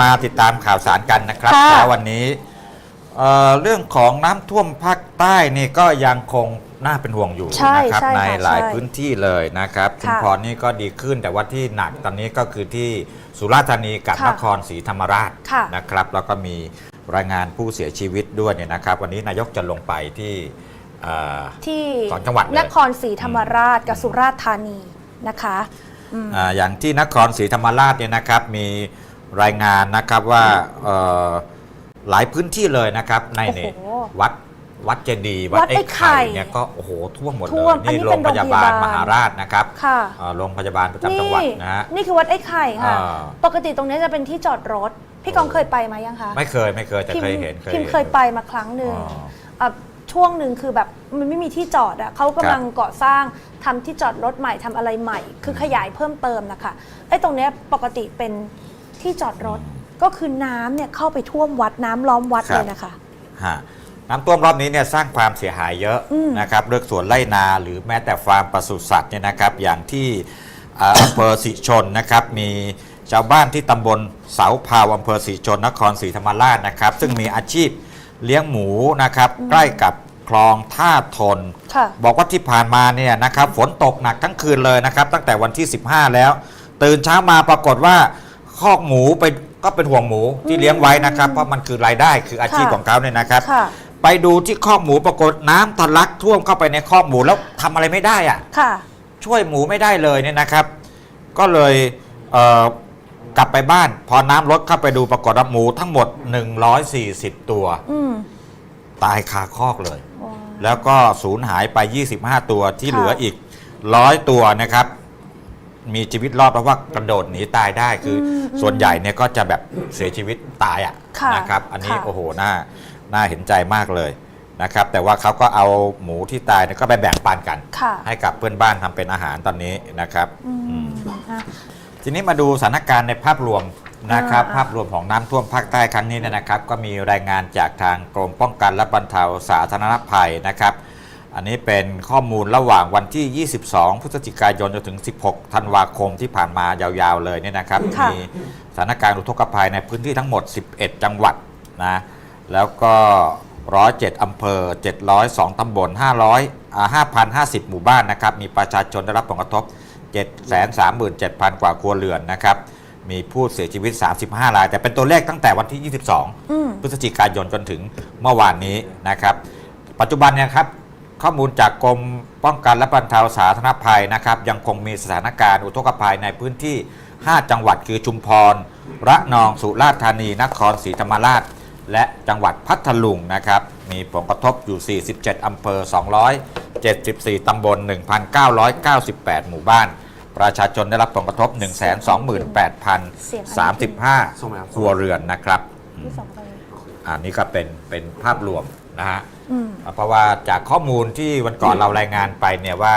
มาติดตามข่าวสารกันนะครับค่ะแล้ววันนี้เอ่อเรื่องของน้ำท่วมภาคใต้นี่ก็ยังคงน่าเป็นห่วงอยู่ใช่นะครับ ใช่ในค่ะหลายใช่พื้นที่เลยนะครับชุมค่ะพรนี่ก็ดีขึ้นแต่ว่าที่หนักตอนนี้ก็คือที่สุราษฎร์ธานีกับค่ะนครศรีธรรมราชค่ะ นะครับ แล้วก็มีรายงานผู้เสียชีวิตด้วยเนี่ยนะครับ วันนี้นายกจะลงไปที่เอ่อ ที่สองจังหวัดเลย นครศรีธรรมราชกับสุราษฎร์ธานีนะคะอืม อ่าอย่างที่นครศรีธรรมราชเนี่ยนะครับมี รายงานนะครับว่าเอ่อหลายพื้นที่เลยนะครับในเนี่ยโอ้โหวัดวัดเจดีย์วัดวัดไอ้ไอ้ไข่ไข่เนี่ยก็โอ้โหท่วมหมดเลท่วยมอันนี้นี่เป็นโรงพยาบาลโรงพยาบาลมหาราชนะครับค่ะอ่าโรงพยาบาลประจำจังหวัดนะฮะนี่คือวัดไอ้ไข่ค่ะอ่าปกติตรงนี้จะเป็นที่จอดรถ พี่กองเคยไปมายังคะไม่เคยไม่เคยแต่เคยเห็นพิมพ์เคยไปมาครั้งหนึ่งอ๋ออะช่วงหนึ่งคือแบบมันไม่มีที่จอดอะเขากำลังก่อสร้างทำที่จอดรถใหม่ทำอะไรใหม่ คือขยายเพิ่มเติมนะคะไอ้ตรงเนี้ยปกติเป็น ที่จอดรถก็คือน้ำเนี่ยเข้าไปท่วมวัดน้ำล้อมวัดเลยนะคะ ฮะน้ำท่วมรอบนี้เนี่ยสร้างความเสียหายเยอะอืมนะครับเลือกสวนไร่นาหรือแม้แต่ฟาร์มปศุสัตว์เนี่ยนะครับอย่างที่อ่า อำเภอสิชนนะครับมีชาวบ้านที่ตำบลเสาพาวอำเภอสิชนนครศรีธรรมราชนะครับ ซึ่งมีอาชีพเลี้ยงหมูนะครับใกล้กับคลองท่าทน ค่ะ บอกว่าที่ผ่านมาเนี่ยนะครับฝนตกหนักทั้งคืนเลยนะครับ ตั้งแต่วันที่ 15 แล้ว ตื่นเช้ามาปรากฏว่า คอกหมูไปก็เป็นห่วงหมูที่เลี้ยงไว้นะครับ เพราะมันคือรายได้คืออาชีพค่ะ ของเขาเนี่ยนะครับ ค่ะ ไปดูที่คอกหมูปรากฏน้ำทะลักท่วมเข้าไปในคอกหมูแล้วทำอะไรไม่ได้อะ ค่ะ ช่วยหมูไม่ได้เลยเนี่ยนะครับ ก็เลยเอ่อกลับไปบ้าน พอน้ำลดเข้าไปดูปรากฏว่าหมูทั้งหมด 140 ตัว อืมตายคาคอกเลย ว้าว แล้วก็สูญหายไป 25 ตัวที่ค่ะ เหลืออีกร้อยตัวนะครับ มีชีวิตรอดเพราะว่ากระโดดหนีตายได้คืออมส่วนใหญ่เนี่ยก็จะแบบเสียชีวิตตายอะค่ะนะครับ อันนี้ค่ะ โอ้โหน่าน่าเห็นใจมากเลยนะครับ แต่ว่าเขาก็เอาหมูที่ตายเนี่ยก็ไปแบ่งปันกัน ค่ะให้กับเพื่อนบ้านทำเป็นอาหารตอนนี้นะครับอือืมม อะ ทีนี้มาดูสถานการณ์ในภาพรวมนะครับ อ่าภาพรวมของน้ำท่วมภาคใต้ครั้งนี้เนยนะครับ ก็มีรายงานจากทางกรมป้องกันและบรรเทาสาธารณภัยนะครับ อันนี้เป็นข้อมูลระหว่างวันที่ 22 พฤศจิกายนจนถึง 16 ธันวาคมที่ผ่านมายาวๆเลยเนี่ยนะครับ ค่ะ มีสถานการณ์อุทกภัยในพื้นที่ทั้งหมด 11 จังหวัดนะ แล้วก็ 107 อำเภอ 702 ตำบล 500อ่า5,050 หมู่บ้านนะครับ มีประชาชนได้รับผลกระทบ 737,000 กว่าครัวเรือนนะครับ มีผู้เสียชีวิต 35 ราย แต่เป็นตัวเลขตั้งแต่วันที่อืม22พฤศจิกายนจนถึงเมื่อวานนี้นะครับ ปัจจุบันเนี่ยครับ ข้อมูลจากกรมป้องกันและบรรเทาสาธารณภัยนะครับ ยังคงมีสถานการณ์อุทกภัยในพื้นที่ 5 จังหวัดคือชุมพร ระนองสุราษฎร์ธานี นครศรีธรรมราช และจังหวัดพัทลุงนะครับ มีผลกระทบอยู่ 47 อำเภอ 274 ตำบล 1,998 หมู่บ้าน ประชาชนได้รับผลกระทบ 128,035 ครัวเรือนนะครับที่สองไปอันนี้ก็เป็นเป็นภาพรวม นะฮะอืมเพราะว่าจากข้อมูลที่วันก่อนเรารายงานไปเนี่ยว่า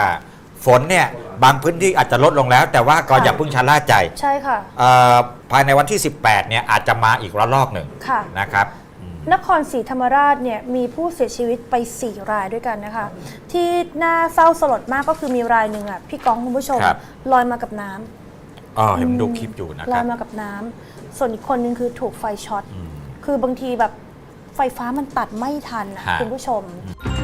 ฝนเนี่ยบางพื้นที่อาจจะลดลงแล้ว แต่ว่าก็ค่ะอย่าเพิ่งชะล่าใจใช่ค่ะเอ่อภายในวันที่ 18เนี่ยอาจจะมาอีกระลอกหนึ่งค่ะนะครับอืมนครศรีธรรมราชเนี่ยมีผู้เสียชีวิตไป 4 รายด้วยกันนะคะ ที่น่าเศร้าสลดมากก็คือมีรายหนึ่งอะพี่ก้องคุณผู้ชมครับลอยมากับน้ำอ๋อเห็นดูคลิปอยู่นะลคอรัยบมากับน้ำส่วนอีกคนนึงคือถูกไฟช็อตอืมคือบางทีแบบ ไฟฟ้ามันตัดไม่ทันนะฮะ คุณผู้ชมอื